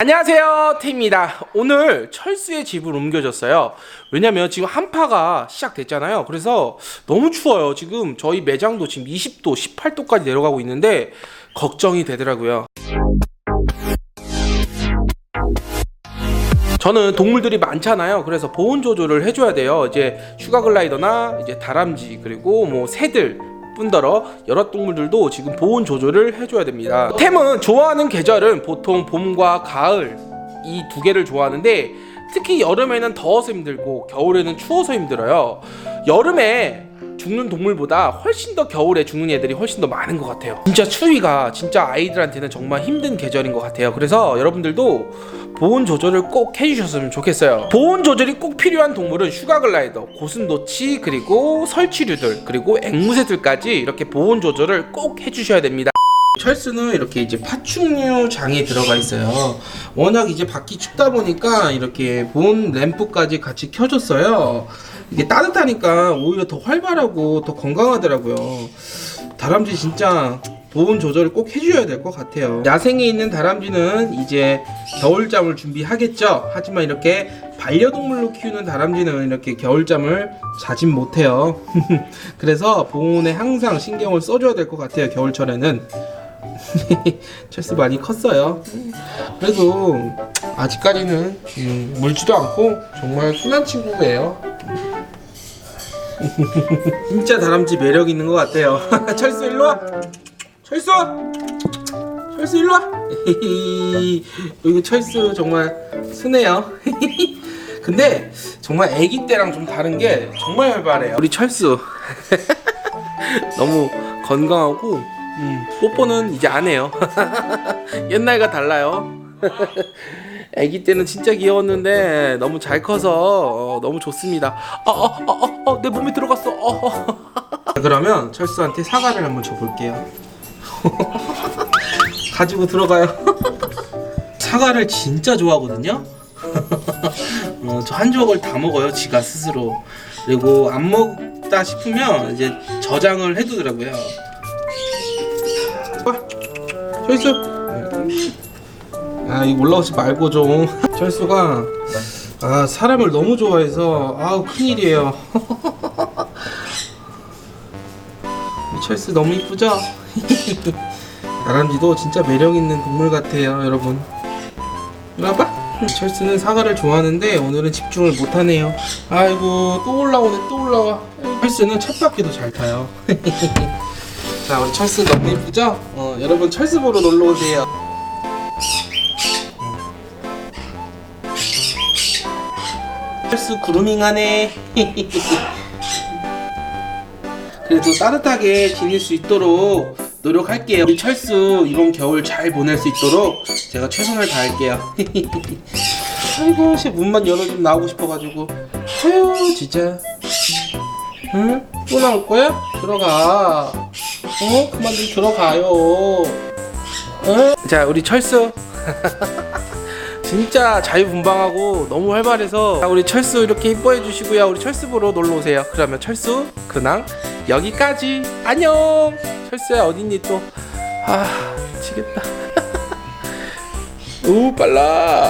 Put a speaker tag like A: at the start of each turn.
A: 안녕하세요 태입니다. 오늘 철수의 집을 옮겨졌어요. 왜냐면 지금 한파가 시작됐잖아요. 그래서 너무 추워요. 지금 저희 매장도 지금 20도 18도까지 내려가고 있는데 걱정이 되더라고요. 저는 동물들이 많잖아요. 그래서 보온 조절을 해줘야 돼요. 이제 슈가 글라이더나 이제 다람쥐 그리고 뭐 새들 뿐더러 여러 동물들도 지금 보온 조절을 해줘야 됩니다. 템은 좋아하는 계절은 보통 봄과 가을 이 두 개를 좋아하는데 특히 여름에는 더워서 힘들고 겨울에는 추워서 힘들어요. 여름에 죽는 동물보다 훨씬 더 겨울에 죽는 애들이 훨씬 더 많은 것 같아요. 진짜 추위가 진짜 아이들한테는 정말 힘든 계절인 것 같아요. 그래서 여러분들도 보온 조절을 꼭 해주셨으면 좋겠어요. 보온 조절이 꼭 필요한 동물은 슈가 글라이더, 고슴도치, 그리고 설치류들, 그리고 앵무새들까지 이렇게 보온 조절을 꼭 해주셔야 됩니다. 철수는 이렇게 이제 파충류 장에 들어가 있어요. 워낙 이제 밖이 춥다 보니까 이렇게 보온 램프까지 같이 켜줬어요. 이게 따뜻하니까 오히려 더 활발하고 더 건강하더라고요. 다람쥐 진짜 보온 조절을 꼭 해줘야 될 것 같아요. 야생에 있는 다람쥐는 이제 겨울잠을 준비하겠죠. 하지만 이렇게 반려동물로 키우는 다람쥐는 이렇게 겨울잠을 자진 못해요. 그래서 보온에 항상 신경을 써줘야 될 것 같아요. 겨울철에는. 철수 많이 컸어요. 그래도 아직까지는 음, 물지도 않고 정말 순한 친구예요. 진짜 다람쥐 매력 있는 것 같아요. 철수 일로 와. 철수. 철수 일로 와. 이거 철수 정말 순해요. 근데 정말 아기 때랑 좀 다른 게 정말 활발해요. 우리 철수 너무 건강하고 음, 뽀뽀는 이제 안 해요. 옛날과 달라요. 아기 때는 진짜 귀여웠는데 너무 잘 커서 어, 너무 좋습니다. 어, 어, 어, 어, 어, 내 몸에 들어갔어. 어, 어. 그러면 철수한테 사과를 한번 줘볼게요. 가지고 들어가요. 사과를 진짜 좋아하거든요. 어, 저 한 조각을 다 먹어요, 지가 스스로. 그리고 안 먹다 싶으면 이제 저장을 해두더라고요. 와, 철수. 아, 이거 올라오지 말고 좀. 철수가 아 사람을 너무 좋아해서 아우 큰일이에요. 이 철수 너무 이쁘죠? 다람쥐도 진짜 매력 있는 동물 같아요, 여러분. 이리 와봐. 철수는 사과를 좋아하는데 오늘은 집중을 못하네요. 아이고 또 올라오네, 또 올라와. 철수는 첫 바퀴도 잘 타요. 자, 우리 철수 너무 이쁘죠? 어, 여러분 철수 보러 놀러 오세요. 철수 그루밍하네. 그래도 따뜻하게 지낼 수 있도록 노력할게요. 우리 철수 이번 겨울 잘 보낼 수 있도록 제가 최선을 다할게요. 아이고, 씨 문만 열어주면 나오고 싶어가지고. 아유, 진짜. 응? 또 나올 거야? 들어가. 어? 그만 좀 들어가요. 응? 자, 우리 철수. 진짜 자유분방하고 너무 활발해서 자, 우리 철수 이렇게 이뻐해 주시고요. 우리 철수 보러 놀러 오세요. 그러면 철수 근황 여기까지. 안녕. 철수야 어딨니 또? 아 미치겠다. 오 빨라.